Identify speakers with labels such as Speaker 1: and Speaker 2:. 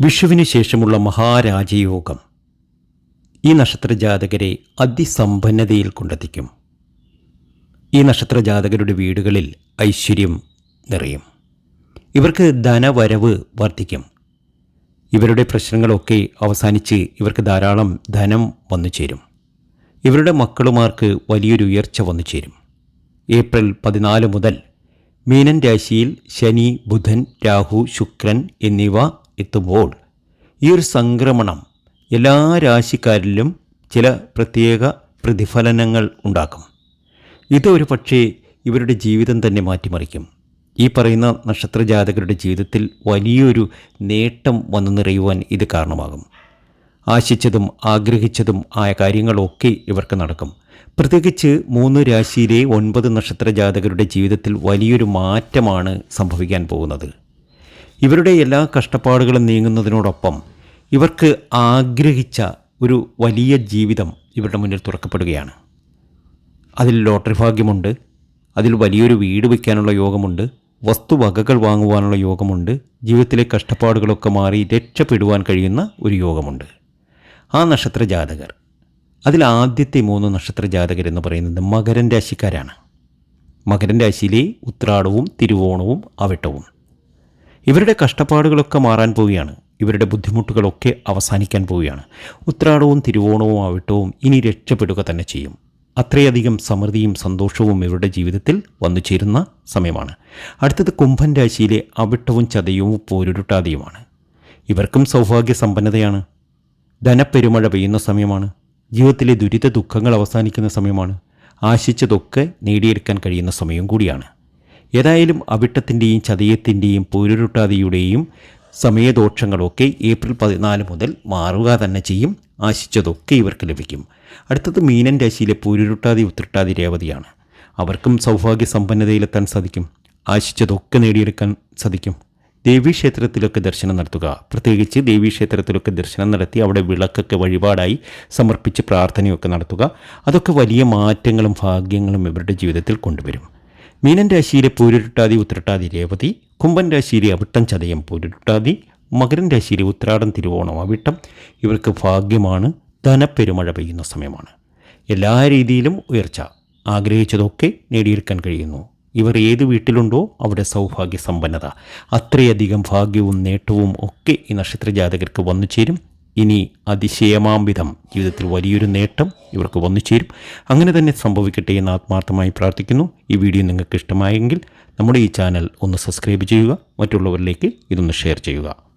Speaker 1: വിഷുവിന് ശേഷമുള്ള മഹാരാജയോഗം ഈ നക്ഷത്രജാതകരെ അതിസമ്പന്നതയിൽ കൊണ്ടെത്തിക്കും. ഈ നക്ഷത്രജാതകരുടെ വീടുകളിൽ ഐശ്വര്യം നിറയും. ഇവർക്ക് ധനവരവ് വർദ്ധിക്കും. ഇവരുടെ പ്രശ്നങ്ങളൊക്കെ അവസാനിച്ച് ഇവർക്ക് ധാരാളം ധനം വന്നു ചേരും. ഇവരുടെ മക്കളുമാർക്ക് വലിയൊരു ഉയർച്ച വന്നു ചേരും. ഏപ്രിൽ പതിനാല് മുതൽ മീനൻ രാശിയിൽ ശനി ബുധൻ രാഹു ശുക്രൻ എന്നിവ എത്തുമ്പോൾ ഈ ഒരു സംക്രമണം എല്ലാ രാശിക്കാരിലും ചില പ്രത്യേക പ്രതിഫലനങ്ങൾ ഉണ്ടാക്കും. ഇത് ഒരു പക്ഷേ ഇവരുടെ ജീവിതം തന്നെ മാറ്റിമറിക്കും. ഈ പറയുന്ന നക്ഷത്ര ജാതകരുടെ ജീവിതത്തിൽ വലിയൊരു നേട്ടം വന്നു നിറയുവാൻ ഇത് കാരണമാകും. ആശിച്ചതും ആഗ്രഹിച്ചതും ആയ കാര്യങ്ങളൊക്കെ ഇവർക്ക് നടക്കും. പ്രത്യേകിച്ച് മൂന്ന് രാശിയിലെ ഒൻപത് നക്ഷത്ര ജാതകരുടെ ജീവിതത്തിൽ വലിയൊരു മാറ്റമാണ് സംഭവിക്കാൻ പോകുന്നത്. ഇവരുടെ എല്ലാ കഷ്ടപ്പാടുകളും നീങ്ങുന്നതിനോടൊപ്പം ഇവർക്ക് ആഗ്രഹിച്ച ഒരു വലിയ ജീവിതം ഇവരുടെ മുന്നിൽ തുറക്കപ്പെടുകയാണ്. അതിൽ ലോട്ടറി ഭാഗ്യമുണ്ട് അതിൽ വലിയൊരു വീട് വയ്ക്കാനുള്ള യോഗമുണ്ട് വസ്തുവകകൾ വാങ്ങുവാനുള്ള യോഗമുണ്ട് ജീവിതത്തിലെ കഷ്ടപ്പാടുകളൊക്കെ മാറി രക്ഷപ്പെടുവാൻ കഴിയുന്ന ഒരു യോഗമുണ്ട്. ആ നക്ഷത്ര ജാതകർ. അതിൽ ആദ്യത്തെ മൂന്ന് നക്ഷത്ര ജാതകർ എന്ന് പറയുന്നത് മകരൻ രാശിക്കാരാണ്. മകരൻ രാശിയിലെ ഉത്രാടവും തിരുവോണവും അവിട്ടവും ഇവരുടെ കഷ്ടപ്പാടുകളൊക്കെ മാറാൻ പോവുകയാണ്. ഇവരുടെ ബുദ്ധിമുട്ടുകളൊക്കെ അവസാനിക്കാൻ പോവുകയാണ്. ഉത്രാടവും തിരുവോണവും അവിട്ടവും ഇനി രക്ഷപ്പെടുക തന്നെ ചെയ്യും. അത്രയധികം സമൃദ്ധിയും സന്തോഷവും ഇവരുടെ ജീവിതത്തിൽ വന്നു ചേരുന്ന സമയമാണ്. അടുത്തത് കുംഭൻ രാശിയിലെ അവിട്ടവും ചതയവും പോരുരുട്ടാതെയുമാണ്. ഇവർക്കും സൗഭാഗ്യ സമ്പന്നതയാണ് ധനപ്പെരുമഴ പെയ്യുന്ന സമയമാണ്. ജീവിതത്തിലെ ദുരിത ദുഃഖങ്ങൾ അവസാനിക്കുന്ന സമയമാണ്. ആശിച്ചതൊക്കെ നേടിയെടുക്കാൻ കഴിയുന്ന സമയം കൂടിയാണ്. ഏതായാലും അവിട്ടത്തിന്റെയും ചതയത്തിന്റെയും പൊരുരുട്ടാതിയുടെയും സമയദോഷങ്ങളൊക്കെ ഏപ്രിൽ പതിനാല് മുതൽ മാറുക തന്നെ ചെയ്യും. ആശിച്ചതൊക്കെ ഇവർക്ക് ലഭിക്കും. അടുത്തത് മീനൻ രാശിയിലെ പൂരുരുട്ടാതി ഉത്രട്ടാതി രേവതിയാണ്. അവർക്കും സൗഭാഗ്യ സമ്പന്നതയിലെത്താൻ സാധിക്കും. ആശിച്ചതൊക്കെ നേടിയെടുക്കാൻ സാധിക്കും. ദേവീക്ഷേത്രത്തിലൊക്കെ ദർശനം നടത്തുക. പ്രത്യേകിച്ച് ദേവീക്ഷേത്രത്തിലൊക്കെ ദർശനം നടത്തി അവിടെ വിളക്കൊക്കെ വഴിപാടായി സമർപ്പിച്ച് പ്രാർത്ഥനയൊക്കെ നടത്തുക. അതൊക്കെ വലിയ മാറ്റങ്ങളും ഭാഗ്യങ്ങളും ഇവരുടെ ജീവിതത്തിൽ കൊണ്ടുവരും. മീനൻ രാശിയിലെ പൂരുരുട്ടാതി ഉത്രട്ടാതി രേവതി കുംഭൻ രാശിയിലെ അവിട്ടം ചതയം പൂരുരുട്ടാതി മകരൻ രാശിയിലെ ഉത്രാടം തിരുവോണം അവിട്ടം. ഇവർക്ക് ഭാഗ്യമാണ് ധനപ്പെരുമഴ പെയ്യുന്ന സമയമാണ്. എല്ലാ രീതിയിലും ഉയർച്ച. ആഗ്രഹിച്ചതൊക്കെ നേടിയെടുക്കാൻ കഴിയുന്നു. ഇവർ ഏത് വീട്ടിലുണ്ടോ അവിടെ സൗഭാഗ്യ സമ്പന്നത അത്രയധികം ഭാഗ്യവും നേട്ടവും ഒക്കെ ഈ നക്ഷത്ര ജാതകർക്ക് വന്നു ചേരും ഇനി അതിശയമാംവിധം ജീവിതത്തിൽ വലിയൊരു നേട്ടം ഇവർക്ക് വന്നു ചേരും അങ്ങനെ തന്നെ സംഭവിക്കട്ടെ എന്ന് ആത്മാർത്ഥമായി പ്രാർത്ഥിക്കുന്നു. ഈ വീഡിയോ നിങ്ങൾക്ക് ഇഷ്ടമായെങ്കിൽ നമ്മുടെ ഈ ചാനൽ ഒന്ന് സബ്സ്ക്രൈബ് ചെയ്യുക മറ്റുള്ളവരിലേക്ക് ഇതൊന്ന് ഷെയർ ചെയ്യുക.